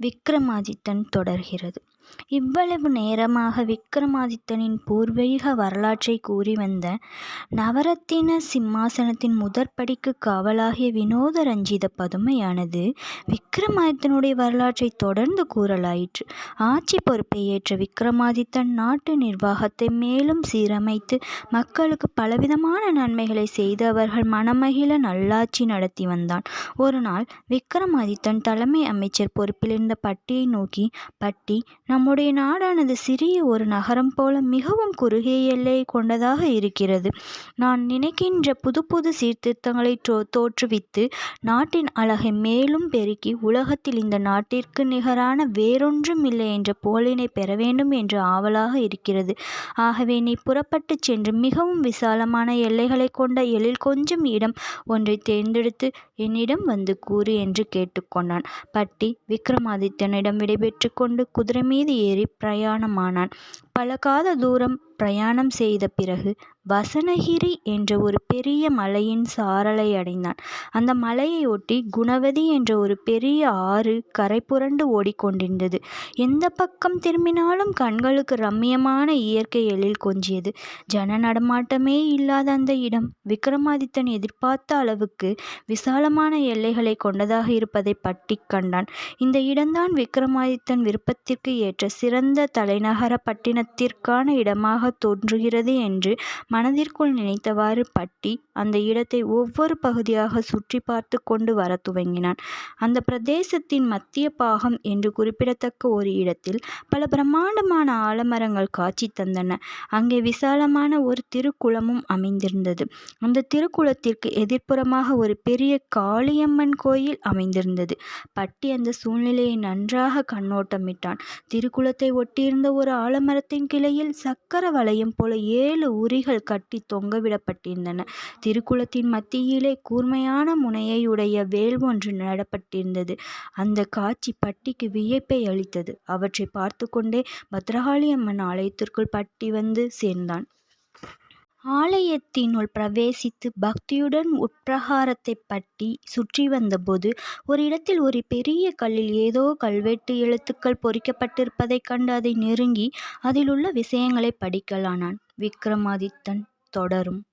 விக்ரமாதித்தன் தொடர்கிறது. இவ்வளவு நேரமாக விக்ரமாதித்தனின் பூர்வீக வரலாற்றை கூறி வந்த நவரத்தின சிம்மாசனத்தின் முதற்படிக்கு காவலாகிய வினோத ரஞ்சித பதுமையானது விக்ரமாதித்தனுடைய வரலாற்றை தொடர்ந்து கூறலாயிற்று. ஆட்சி பொறுப்பை ஏற்ற விக்ரமாதித்தன் நாட்டு நிர்வாகத்தை மேலும் சீரமைத்து மக்களுக்கு பலவிதமான நன்மைகளை செய்து அவர்கள் மனமகிழ நல்லாட்சி நடத்தி வந்தான். ஒரு நாள் விக்ரமாதித்தன் தலைமை அமைச்சர் இருந்த பட்டியை நோக்கி பட்டி நம்முடைய நாடானது சிறிய ஒரு நகரம் போல மிகவும் குறுகிய எல்லை கொண்டதாக இருக்கிறது. நான் நினைக்கின்ற புதுப்புது சீர்திருத்தங்களை தோற்றுவித்து நாட்டின் அழகை மேலும் பெருக்கி உலகத்தில் இந்த நாட்டிற்கு நிகரான வேறொன்றும் இல்லை என்ற போலினை பெற வேண்டும் என்று ஆவலாக இருக்கிறது. ஆகவே நீ புறப்பட்டு சென்று மிகவும் விசாலமான எல்லைகளைக் கொண்ட எழில் கொஞ்சம் இடம் ஒன்றை தேர்ந்தெடுத்து என்னிடம் வந்து கூறு என்று கேட்டுக்கொண்டான் கொண்டான். பட்டி ஆதித்தனிடம் விடைபெற்று கொண்டு குதிரைமீது ஏறிப் பிரயாணமானான். பல காத தூரம் பிரயாணம் செய்த பிறகு வசனகிரி என்ற ஒரு பெரிய மலையின் சாரலை அடைந்தான். அந்த மலையை ஒட்டி குணவதி என்ற ஒரு பெரிய ஆறு கரைபுரண்டு ஓடிக்கொண்டிருந்தது. எந்த பக்கம் திரும்பினாலும் கண்களுக்கு ரம்மியமான இயற்கை எழில் கொஞ்சியது. ஜன நடமாட்டமே இல்லாத அந்த இடம் விக்ரமாதித்தன் எதிர்பார்த்த அளவுக்கு விசாலமான எல்லைகளைக் கொண்டதாக இருப்பதைப் பட்டி கண்டான். இந்த இடம்தான் விக்ரமாதித்தன் விருப்பத்திற்கு ஏற்ற சிறந்த தலைநகரப் பட்டினத்திற்கான இடமாகத் தோன்றுகிறது என்று மனதிற்குள் நினைத்தவாறு பட்டி அந்த இடத்தை ஒவ்வொரு பகுதியாக சுற்றி பார்த்து கொண்டு வரத் துவங்கினான். அந்த பிரதேசத்தின் மத்திய பாகம் என்று குறிப்பிடத்தக்க ஒரு இடத்தில் பல பிரம்மாண்டமான ஆலமரங்கள் காட்சி தந்தன. அங்கே விசாலமான ஒரு திருக்குளமும் அமைந்திருந்தது. அந்த திருக்குளத்திற்கு எதிர்ப்புறமாக ஒரு பெரிய காளியம்மன் கோயில் அமைந்திருந்தது. பட்டி அந்த சூழ்நிலையை நன்றாக கண்ணோட்டமிட்டான். திருக்குளத்தை ஒட்டியிருந்த ஒரு மரத்தின் கிளையில் சக்கர வளையம் போல ஏழு உரிகள் கட்டி தொங்கவிடப்பட்டிருந்தன. திருக்குளத்தின் மத்தியிலே கூர்மையான முனையையுடைய வேல் ஒன்று நடப்பட்டிருந்தது. அந்த காட்சி பட்டிக்கு வியப்பை அளித்தது. அவற்றை பார்த்து கொண்டே பத்ரகாளி அம்மன் ஆலயத்திற்குள் பட்டி வந்து சேர்ந்தான். ஆலயத்தினுள் பிரவேசித்து பக்தியுடன் உட்பிரகாரத்தைப் பட்டி சுற்றி வந்தபோது ஒரு இடத்தில் ஒரு பெரிய கல்லில் ஏதோ கல்வெட்டு எழுத்துக்கள் பொறிக்கப்பட்டிருப்பதைக் கண்டு அதை நெருங்கி அதிலுள்ள விஷயங்களைப் படிக்கலானான். விக்ரமாதித்தன் தொடரும்.